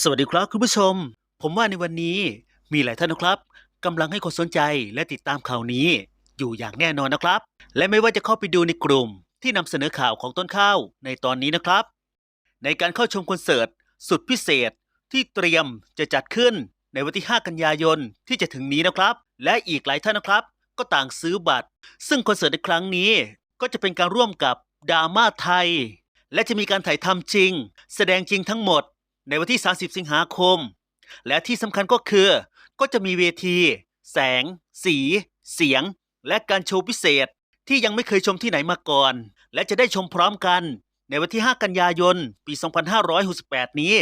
สวัสดีครับคุณผู้ชม ผมว่าในวันนี้มีหลายท่านนะครับกำลังให้ความสนใจและติดตามข่าวนี้ อยู่อย่างแน่นอนนะครับ และไม่ว่าจะเข้าไปดูในกลุ่มที่นำเสนอข่าวของต้นข้าวในตอนนี้นะครับ ในการเข้าชมคอนเสิร์ตสุดพิเศษที่เตรียมจะจัดขึ้นในวันที่ 5 กันยายนที่จะถึงนี้นะครับ และอีกหลายท่านนะครับ ก็ต่างซื้อบัตร ซึ่งคอนเสิร์ตในครั้งนี้ ก็จะเป็นการร่วมกับดาม่าไทย และจะมีการถ่ายทำจริง แสดงจริงทั้งหมด ในวันที่ 30 สิงหาคม และที่สำคัญก็คือ ก็จะมีเวที แสง สี เสียง และการโชว์พิเศษที่ยังไม่เคยชมที่ไหนมาก่อน และจะได้ชมพร้อมกัน ในวันที่ 5 กันยายน ปี 2568 นี้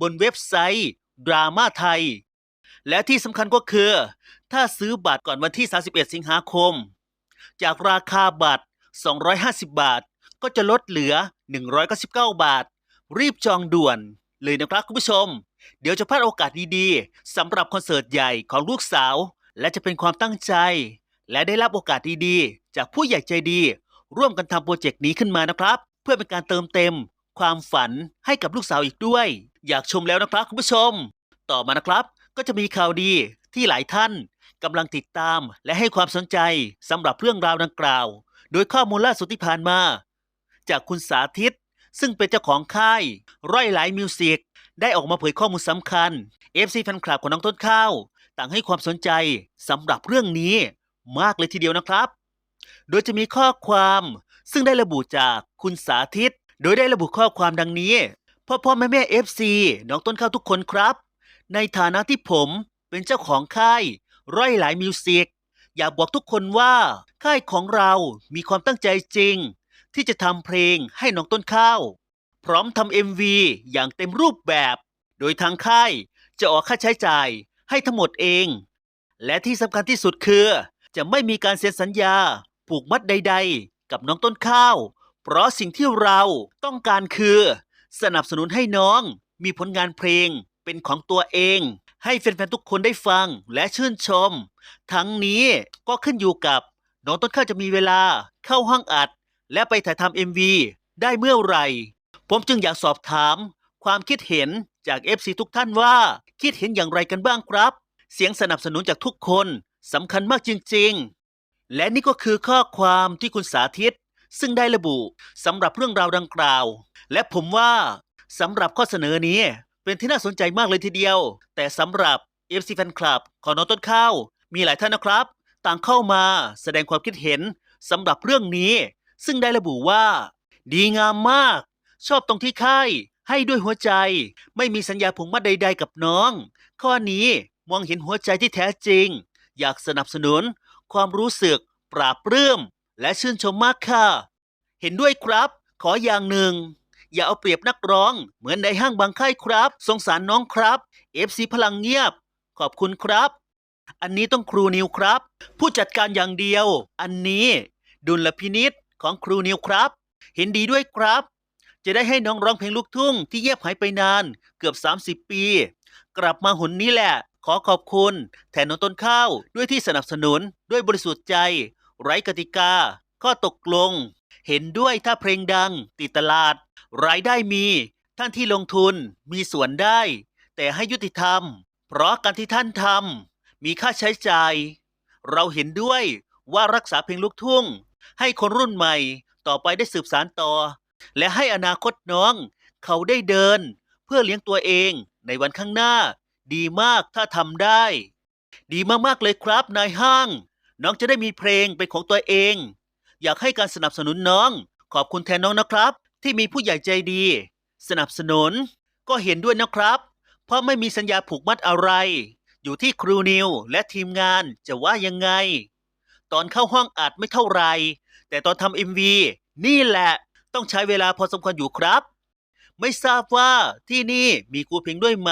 บนเว็บไซต์ดราม่าไทย และที่สำคัญก็คือ ถ้าซื้อบัตรก่อนวันที่ 31 สิงหาคม จากราคาบัตร 250 บาท ก็จะลดเหลือ 199 บาท รีบจองด่วน เลยนะครับคุณผู้ชม เดี๋ยวจะพลาดโอกาสดีๆสำหรับคอนเสิร์ตใหญ่ของลูกสาว และจะเป็นความตั้งใจ และได้รับโอกาสดีๆ จากผู้ใหญ่ใจดี ร่วมกันทำโปรเจกต์นี้ขึ้นมานะครับ เพื่อเป็นการเติมเต็ม ความฝันให้กับลูกสาวอีกด้วย อยากชมแล้วนะครับคุณผู้ชม ต่อมานะครับก็จะมีข่าวดีที่หลายท่านกำลังติดตามและให้ความสนใจสำหรับเรื่องราวดังกล่าว โดยข้อมูลล่าสุดที่ผ่านมา จากคุณสาธิต ซึ่งเป็นเจ้าของค่ายร้อยหลายมิวสิกได้ออกมาเผยข้อมูลสำคัญ FC แฟนคลับของน้องต้นข้าว ต่างให้ความสนใจสำหรับเรื่องนี้มากเลยทีเดียวนะครับ โดยจะมีข้อความซึ่งได้ระบุจากคุณสาธิต โดยได้ระบุข้อความดังนี้ พ่อพ่อแม่แม่ FC น้องต้นข้าวทุกคนครับ ในฐานะที่ผมเป็นเจ้าของค่ายร้อยหลายมิวสิกอยากบอกทุกคนว่า ค่ายของเรามีความตั้งใจจริง ที่จะทำเพลงให้น้องต้นข้าว พร้อมทำ MV อย่างเต็มรูปแบบ โดยทางค่ายจะออกค่าใช้จ่ายให้ทั้งหมดเอง และที่สำคัญที่สุดคือ จะไม่มีการเซ็นสัญญาผูกมัดใด ๆ กับน้องต้นข้าว เพราะสิ่งที่เราต้องการคือ สนับสนุนให้น้องมีผลงานเพลงเป็นของตัวเอง ให้แฟนๆทุกคนได้ฟังและชื่นชม ทั้งนี้ก็ขึ้นอยู่กับน้องต้นข้าวจะมีเวลาเข้าห้องอัด และไปถ่ายทำ MV ได้เมื่อไหร่ ผมจึงอยากสอบถาม ความคิดเห็นจาก FC ทุกท่านว่า คิดเห็นอย่างไรกันบ้างครับ เสียงสนับสนุนจากทุกคนสำคัญมากจริง ๆ และนี่ก็คือข้อความที่คุณสาธิต ซึ่งได้ระบุสำหรับเรื่องราวดังกล่าว และผมว่าสำหรับข้อเสนอนี้เป็นที่น่าสนใจมากเลยทีเดียว แต่สำหรับ FC Fan Club ของน้องต้นข้าว มีหลายท่านนะครับ ต่างเข้ามาแสดงความคิดเห็นสำหรับเรื่องนี้ ซึ่งได้ระบุว่า ดีงามมาก ชอบตรงที่ค่ายให้ด้วยหัวใจ ไม่มีสัญญาผูกมัดใด ๆ กับน้อง ข้อนี้มองเห็นหัวใจที่แท้จริง อยากสนับสนุน ความรู้สึก ปราบปลื้มและชื่นชมมากค่ะ เห็นด้วยครับ ขออย่างหนึ่ง อย่าเอาเปรียบนักร้องเหมือนในห้างบางค่ายครับ สงสารน้องครับ FC พลังเงียบ ขอบคุณครับ อันนี้ต้องครูนิวครับ ผู้จัดการอย่างเดียว อันนี้ดุลพินิษ ของครูนิวครับ เห็นดีด้วยครับ จะได้ให้น้องร้องเพลงลูกทุ่งที่เงียบหายไปนานเกือบ 30 ปี กลับมาหนนี้แหละ ขอขอบคุณแทนน้องต้นข้าวด้วยที่สนับสนุนด้วยบริสุทธิ์ใจ ไร้กติกา ข้อตกลง เห็นด้วยถ้าเพลงดัง ติดตลาด รายได้มี ท่านที่ลงทุนมีส่วนได้ แต่ให้ยุติธรรม เพราะการที่ท่านทำมีค่าใช้จ่าย เราเห็นด้วยว่ารักษาเพลงลูกทุ่ง ให้คนรุ่นใหม่ต่อไปได้สืบสานต่อ และให้อนาคตน้อง เขาได้เดิน เพื่อเลี้ยงตัวเองในวันข้างหน้า ดีมากถ้าทำได้ ดีมากๆเลยครับนายห้าง น้องจะได้มีเพลงเป็นของตัวเอง อยากให้การสนับสนุนน้อง ขอบคุณแทนน้องนะครับ ที่มีผู้ใหญ่ใจดี สนับสนุน ก็เห็นด้วยนะครับ เพราะไม่มีสัญญาผูกมัดอะไร อยู่ที่ครูนิวและทีมงานจะว่ายังไง ตอนเข้าห้องอัดไม่เท่าไหรแต่ตอนทำ MV นี่แหละต้องใช้เวลาพอสมควรอยู่ครับ ไม่ทราบว่าที่นี่มีครูเพลงด้วยไหม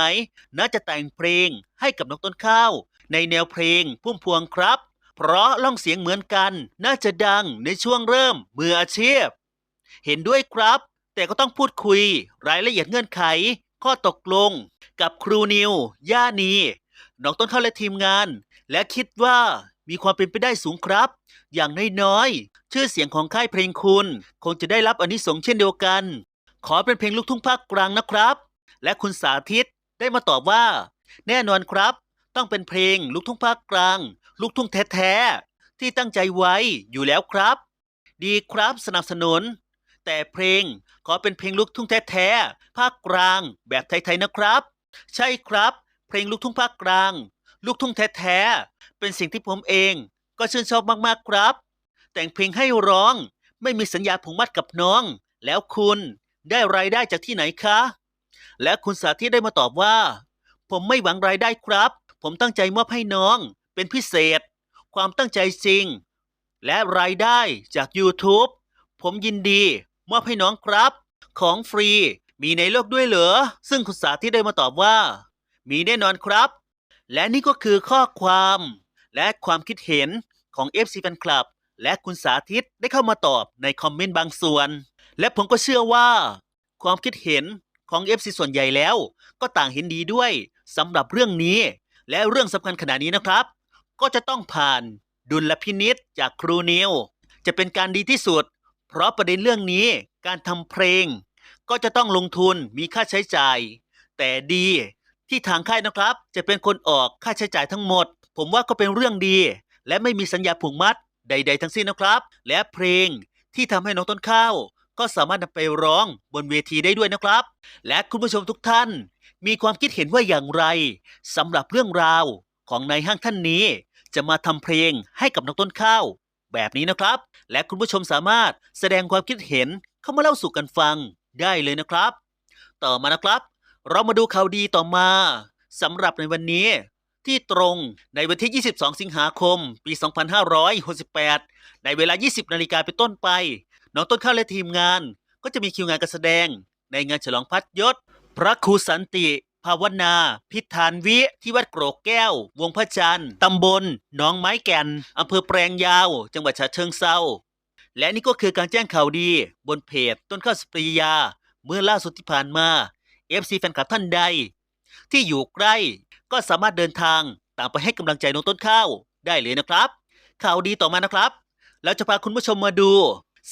น่าจะแต่งเพลงให้กับน้องต้นข้าว ในแนวเพลงพุ่มพวงครับ เพราะล่องเสียงเหมือนกัน น่าจะดังในช่วงเริ่มมืออาชีพ เห็นด้วยครับ แต่ก็ต้องพูดคุยรายละเอียดเงื่อนไข ข้อตกลง กับครูนิว ย่านีน้องต้นข้าวและทีมงาน และคิดว่า มีความเป็นไปได้สูงครับ อย่างน้อยๆ ชื่อเสียงของค่ายเพลงคุณ คงจะได้รับอานิสงส์เช่นเดียวกัน ขอเป็นเพลงลูกทุ่งภาคกลางนะครับ และคุณสาธิตได้มาตอบว่า แน่นอนครับ ต้องเป็นเพลงลูกทุ่งภาคกลาง ลูกทุ่งแท้ๆที่ตั้งใจไว้อยู่แล้วครับ ดีครับสนับสนุน แต่เพลงขอเป็นเพลงลูกทุ่งแท้ๆภาคกลางแบบไทยๆนะครับ ใช่ครับ เพลงลูกทุ่งภาคกลาง ลูกทุ่งแท้ๆ เป็นสิ่งที่ผมเองก็ชื่นชอบมากๆครับ แต่งเพลงให้ร้องไม่มีสัญญาผูกมัดกับน้อง แล้วคุณได้รายได้จากที่ไหนคะ และคุณสาธิตได้มาตอบว่า ผมไม่หวังรายได้ครับ ผมตั้งใจมอบให้น้อง เป็นพิเศษ ความตั้งใจจริง และรายได้จาก YouTube ผมยินดี มอบให้น้องครับ ของฟรีมีในโลกด้วยเหรอ ซึ่งคุณสาธิตได้มาตอบว่า มีแน่นอนครับ และนี่ก็คือข้อความและความคิดเห็นของ FC Fan Club และคุณสาธิตได้เข้ามาตอบในคอมเมนต์บางส่วน และผมก็เชื่อว่า ความคิดเห็นของ FC ส่วนใหญ่แล้ว ก็ต่างเห็นดีด้วยสำหรับเรื่องนี้ และเรื่องสำคัญขนาดนี้นะครับ ก็จะต้องผ่านดุลพินิษจากครูนิวจะเป็นการดีที่สุด เพราะประเด็นเรื่องนี้การทำเพลง ก็จะต้องลงทุนมีค่าใช้จ่าย แต่ดี ที่ทางค่ายนะครับ จะเป็นคนออกค่าใช้จ่ายทั้งหมด ผมว่าก็เป็นเรื่องดี และไม่มีสัญญาผูกมัดใด ๆ ทั้งสิ้นนะครับ และเพลงที่ทำให้น้องต้นข้าว ก็สามารถนำไปร้องบนเวทีได้ด้วยนะครับ และคุณผู้ชมทุกท่าน มีความคิดเห็นว่าอย่างไรสำหรับเรื่องราวของนายห้างท่านนี้ จะมาทำเพลงให้กับน้องต้นข้าว แบบนี้นะครับ และคุณผู้ชมสามารถแสดงความคิดเห็นเข้ามาเล่าสู่กันฟังได้เลยนะครับ ต่อมานะครับ เรามาดูข่าวดีต่อมาสำหรับในวันนี้ ที่ตรงในวันที่ 22 สิงหาคม ปี 2568 ในเวลา 20 นาฬิกาเป็นต้นไป น้องต้นข้าวและทีมงาน ก็จะมีคิวงานการแสดง ในงานฉลองพัดยศ พระครูสันติภาวนา พิธานวิ ที่วัดโกรกแก้ว วงพระจันทร์ตำบลหนองไม้แก่นอำเภอแปลงยาว จังหวัดฉะเชิงเซาและนี่ก็คือการแจ้งข่าวดี บนเพจต้นข้าวสปริยา เมื่อล่าสุดที่ผ่านมา FC แฟนคลับท่านใด ที่อยู่ใกล้ก็สามารถเดินทางตามไปให้กำลังใจน้องต้นข้าวได้เลยนะครับ ข่าวดีต่อมานะครับเราจะพาคุณผู้ชมมาดู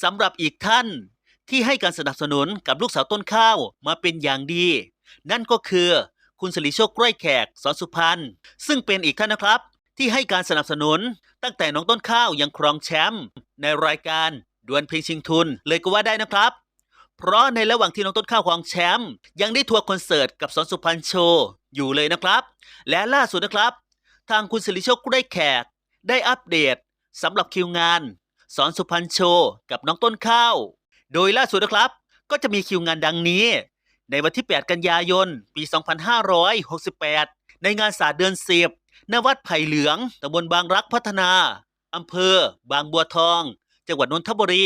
สำหรับอีกท่าน ที่ให้การสนับสนุนกับลูกสาวต้นข้าวมาเป็นอย่างดี นั่นก็คือคุณสิริโชคกล้วยแขกสอนสุพรรณซึ่งเป็นอีกท่านนะครับ ที่ให้การสนับสนุน ตั้งแต่น้องต้นข้าวยังครองแชมป์ในรายการดวลเพลงชิงทุนเลยก็ว่าได้นะครับ เพราะในระหว่างที่น้องต้นข้าวครองแชมป์ยังได้ทัวร์คอนเสิร์ตกับสอนสุพรรณโชว์อยู่เลยนะครับ และล่าสุดนะครับ ทางคุณสิริโชคกล้แขก ได้อัปเดตสำหรับคิวงาน สอนสุพรรณโชว์กับน้องต้นข้าว โดยล่าสุดนะครับ ก็จะมีคิวงานดังนี้ ในวันที่ 8 กันยายน ปี 2568 ในงานศาสตร์เดือนสิบณวัดไผ่เหลืองตำบลบางรักพัฒนาอำเภอ บางบัวทอง จังหวัดนนทบุรี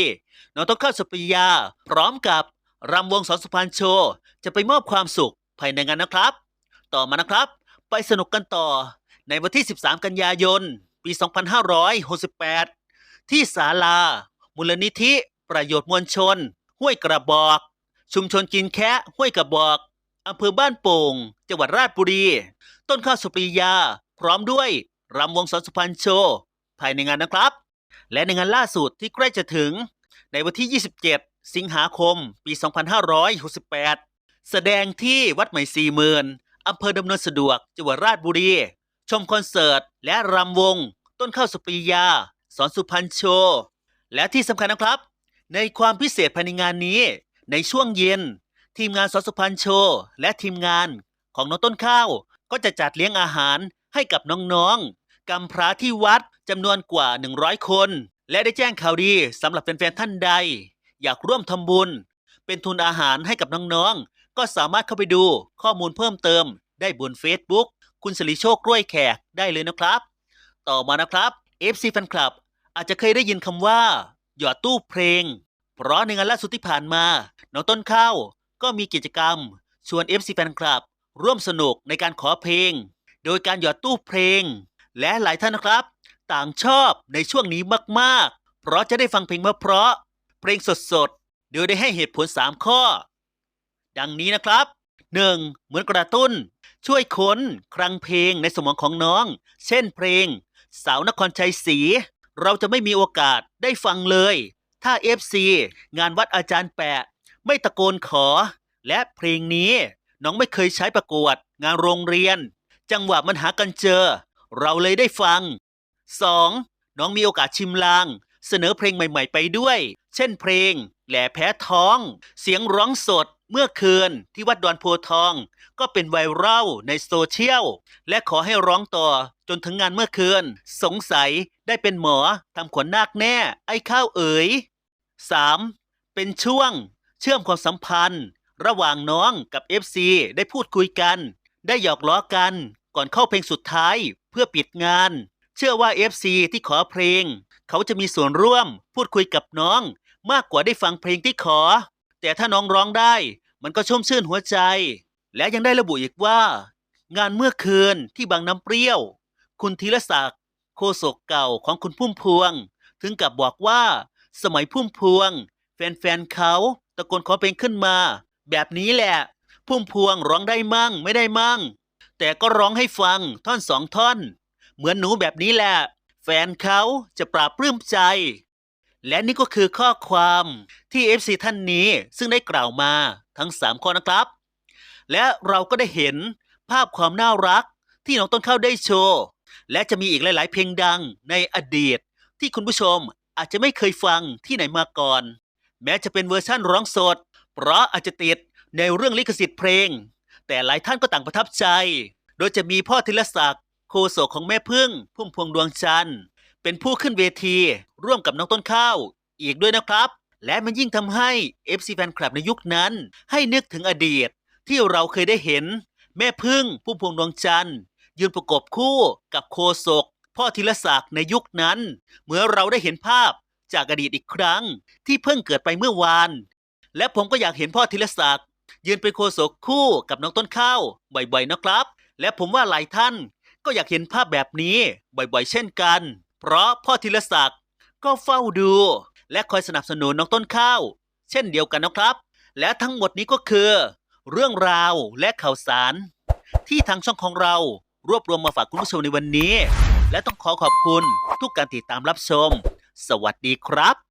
น้องต้นข้าวสุปริยา พร้อมกับรำวงสอนสุพรรณโชว์จะไปมอบความสุขภายในงานนะครับ ต่อมานะครับ ไปสนุกกันต่อในวันที่ 13 กันยายน ปี 2568 ที่ศาลา มูลนิธิ ประโยชน์มวลชน ห้วยกระบอก ชุมชนกินแคะห้วยกระบอกอำเภอบ้านโป่ง จังหวัดราชบุรี ต้นข้าวสุปรียา พร้อมด้วยรำวงสอนสุพรรณโชว์ภายในงานนะครับ และในงานล่าสุดที่ใกล้จะถึง ในวันที่ 27 สิงหาคม ปี 2568 แสดงที่วัดใหม่สี่หมื่นอำเภอดำเนินสะดวกจังหวัดราชบุรี ชมคอนเสิร์ต และรำวง ต้นข้าวสุปรียา สอนสุพรรณโชว์และที่สำคัญนะครับ ในความพิเศษภายในงานนี้ ในช่วงเย็น ทีมงานสอนสุพรรณโชว์และทีมงานของน้องต้นข้าว ก็จะจัดเลี้ยงอาหารให้กับน้องๆกำพร้าที่วัด จำนวนกว่า 100 คน และได้แจ้งข่าวดีสำหรับแฟนๆท่านใด อยากร่วมทำบุญ เป็นทุนอาหารให้กับน้องๆ ก็สามารถเข้าไปดูข้อมูลเพิ่มเติม ได้บน Facebook คุณสิริโชคกล้วยแขกได้เลยนะครับ ต่อมานะครับ FC Fan Club อาจจะเคยได้ยินคำว่า หยอดตู้เพลง เพราะในงานล่าสุดที่ผ่านมาน้องต้นข้าวก็มีกิจกรรม ชวน FC Fan Club ร่วมสนุกในการขอเพลง โดยการหยอดตู้เพลง และหลายท่านนะครับ ต่างชอบในช่วงนี้มากๆ เพราะจะได้ฟังเพลงเพราะๆเพลงสดๆโดยได้ให้เหตุผล 3 ข้อ ดังนี้นะครับ 1. เหมือนกระตุ้น ช่วยค้นคลังเพลงในสมองของน้อง เช่นเพลง สาวนครชัยศรีเราจะไม่มีโอกาสได้ฟังเลย ถ้า FC งานวัดอาจารย์แปะ ไม่ตะโกนขอ และเพลงนี้น้องไม่เคยใช้ประกวด งานโรงเรียน จังหวะมันหากันเจอ เราเลยได้ฟัง 2. น้องมีโอกาสชิมลาง เสนอเพลงใหม่ ๆ ไปด้วย เช่นเพลง แหล่แพ้ท้อง เสียงร้องสดเมื่อคืนที่วัดดอนโพทอง ก็เป็นไวรัลในโซเชียล และขอให้ร้องต่อจนถึงงานเมื่อคืน สงสัยได้เป็นหมอทำขนนาคแน่ ไอ้ข้าวเอ๋ย 3. เป็นช่วง เชื่อมความสัมพันธ์ ระหว่างน้องกับ FC ได้พูดคุยกัน ได้หยอกล้อกัน ก่อนเข้าเพลงสุดท้ายเพื่อปิดงาน เชื่อว่า FC ที่ขอเพลง เขาจะมีส่วนร่วมพูดคุยกับน้อง มากกว่าได้ฟังเพลงที่ขอ แต่ถ้าน้องร้องได้ มันก็ชุ่มชื่นหัวใจ และยังได้ระบุอีกว่า งานเมื่อคืนที่บางน้ำเปรี้ยว คุณธีรศักดิ์โคศกเก่าของคุณพุ่มพวง ถึงกับบอกว่า สมัยพุ่มพวง แฟนๆเขาตะโกนขอเพลงขึ้นมา แบบนี้แหละ พุ่มพวงร้องได้มั่งไม่ได้มั่ง แต่ก็ร้องให้ฟังท่อนสองท่อน เหมือนหนูแบบนี้แหละ แฟนเขาจะปราบปลื้มใจ และนี่ก็คือข้อความที่ FC ท่านนี้ซึ่งได้กล่าวมาทั้ง 3 ข้อนะครับ และเราก็ได้เห็นภาพความน่ารักที่น้องต้นข้าวได้โชว์ และจะมีอีกหลาย ๆ เพลงดังในอดีต ที่คุณผู้ชมอาจจะไม่เคยฟังที่ไหนมาก่อน แม้จะเป็นเวอร์ชั่นร้องสด เพราะอาจจะติดในเรื่องลิขสิทธิ์เพลง แต่หลายท่านก็ต่างประทับใจ โดยจะมีพ่อธีรศักดิ์ โคโศกของแม่พึ่ง พุ่มพวงดวงจันทร์ เป็นผู้ขึ้นเวที ร่วมกับน้องต้นข้าว อีกด้วยนะครับ และมันยิ่งทำให้ FC แฟนคลับในยุคนั้น ให้นึกถึงอดีต ที่เราเคยได้เห็น แม่พึ่ง พุ่มพวงดวงจันทร์ ยืนประกบคู่กับโคศกพ่อธีรศักดิ์ในยุคนั้น เมื่อเราได้เห็นภาพจากอดีตอีกครั้ง ที่เพิ่งเกิดไปเมื่อวาน และผมก็อยากเห็นพ่อธีรศักดิ์ยืนเป็นโคศกคู่กับน้องต้นข้าวบ่อยๆนะครับ และผมว่าหลายท่าน ก็อยากเห็นภาพแบบนี้บ่อยๆ เช่นกัน เพราะพ่อธีรศักดิ์ก็เฝ้าดู และคอยสนับสนุนน้องต้นข้าว เช่นเดียวกันนะครับ และทั้งหมดนี้ก็คือ เรื่องราวและข่าวสาร ที่ทางช่องของเรารวบรวมมาฝากคุณผู้ชมในวันนี้ และต้องขอขอบคุณทุกการติดตามรับชม สวัสดีครับ